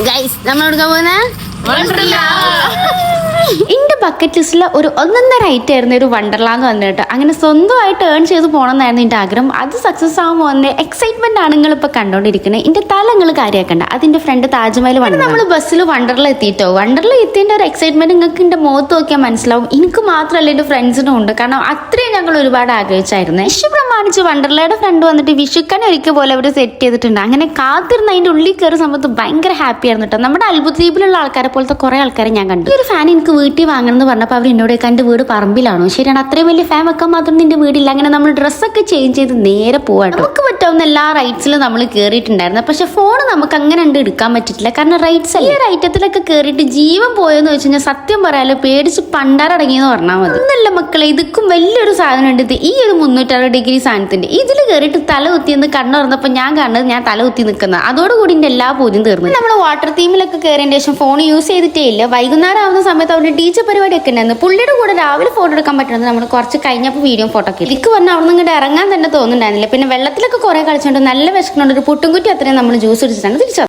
Guys നമ്മൾ എടുക്കാൻ പോകുന്ന എന്റെ ബക്കറ്റ് ലിസ്റ്റിൽ ഒരു ഒന്നൊന്നര ഐറ്റം ആയിരുന്നു ഒരു വണ്ടർലാങ് വന്നിട്ട് അങ്ങനെ സ്വന്തമായിട്ട് ഏൺ ചെയ്ത് പോകണമെന്നായിരുന്നു എന്റെ ആഗ്രഹം. അത് സക്സസ് ആകുമ്പോൾ വന്ന എക്സൈറ്റ്മെന്റ് ആണ് നിങ്ങൾ ഇപ്പൊ കണ്ടോണ്ടിരിക്കുന്നത് എന്റെ തല നിങ്ങൾ കാര്യമാക്കണ്ട അതിന്റെ ഫ്രണ്ട് താജ്മഹൽ വണ്ടി നമ്മൾ ബസ്സിൽ വണ്ടറിൽ എത്തിയിട്ടോ വണ്ടറിൽ എത്തിയതിന്റെ ഒരു എക്സൈറ്റ്മെന്റ് നിങ്ങൾക്ക് എന്റെ മുഖത്ത് നോക്കിയാൽ മനസ്സിലാവും. എനിക്ക് മാത്രമല്ല എന്റെ ഫ്രണ്ട്സിനും ഉണ്ട്. കാരണം അത്രയും ഞങ്ങൾ ഒരുപാട് ആഗ്രഹിച്ചായിരുന്നു. വിഷു പ്രമാണിച്ച് വണ്ടർലയുടെ ഫ്രണ്ട് വന്നിട്ട് വിഷുക്കനെ ഒരിക്കൽ പോലെ അവർ സെറ്റ് ചെയ്തിട്ടുണ്ട്. അങ്ങനെ കാത്തിരുന്ന് അതിന്റെ ഉള്ളിൽ കയറുന്ന സമയത്ത് ഭയങ്കര ഹാപ്പി ആയിരുന്നു കേട്ടോ. നമ്മുടെ അത്ഭുത ദ്വീപിലുള്ള ആൾക്കാരെ പോലത്തെ കുറേ ആൾക്കാരെ ഞാൻ കണ്ടു. ഈ ഒരു ഫാൻ എനിക്ക് വീട്ടിൽ വാങ്ങണം എന്ന് പറഞ്ഞപ്പോൾ അവർ എന്നോട് എന്റെ വീട് പറമ്പിലാണോ? ശരിയാണ് അത്രയും വലിയ ഫാമൊക്കെ മാത്രം നിന്റെ വീടില്ല. അങ്ങനെ നമ്മൾ ഡ്രസ്സൊക്കെ ചേഞ്ച് ചെയ്ത് നേരെ പോവാട്ടോ. നമുക്ക് പറ്റാവുന്ന എല്ലാ റൈറ്റ്സിലും നമ്മൾ കയറിയിട്ടുണ്ടായിരുന്നു പക്ഷെ ഫോൺ നമുക്ക് അങ്ങനെ ഉണ്ട് എടുക്കാൻ പറ്റിയിട്ടില്ല. കാരണം റൈറ്റ്സ് ഈ റൈറ്റത്തിലൊക്കെ കയറിയിട്ട് ജീവൻ പോയെന്ന് വെച്ച് കഴിഞ്ഞാൽ സത്യം പറയാലോ പേടിച്ച് പണ്ടാറടങ്ങിയെന്ന് പറഞ്ഞാൽ മതി. ഒന്നല്ല മക്കളെ ഇതുക്കും വലിയൊരു സാധനം ഉണ്ട് ഈ ഒരു മുന്നൂറ്ററുപത് ഡിഗ്രി സാധനത്തിന്റെ ഇതിൽ കയറിയിട്ട് തല കുത്തിയെന്ന് കണ്ണു തുറന്നപ്പോൾ ഞാൻ കണ്ടത് ഞാൻ തല കുത്തി നിൽക്കുന്നത്. അതോടുകൂടി എന്റെ എല്ലാ പൂജ്യം തീർന്നു. നമ്മൾ വാട്ടർ തീമിലൊക്കെ കയറിയതിന് ശേഷം ഫോൺ യൂസ് ചെയ്തിട്ടേ ഇല്ല. വൈകുന്നേരം ആവുന്ന സമയത്ത് അവരുടെ ടീച്ചർ പരിപാടിയൊക്കെ ഉണ്ടായിരുന്നു. പുള്ളിയുടെ കൂടെ രാവിലെ ഫോട്ടോ എടുക്കാൻ പറ്റുന്നത് നമ്മൾ കുറച്ച് കഴിഞ്ഞപ്പോൾ വീഡിയോ ഫോട്ടോ ഒക്കെ എനിക്ക് പറഞ്ഞാൽ അവിടെ നിന്ന് ഇറങ്ങാൻ തന്നെ തോന്നുന്നുണ്ടായിരുന്നില്ല. പിന്നെ വെള്ളത്തിലൊക്കെ കുറെ കളിച്ചുകൊണ്ട് നല്ല വിശക്കുന്നുണ്ട്. ഒരു പുട്ടുംകുറ്റി അത്രയും നമ്മൾ ജ്യൂസ് കുടിച്ചിട്ടാണ് തിരിച്ചു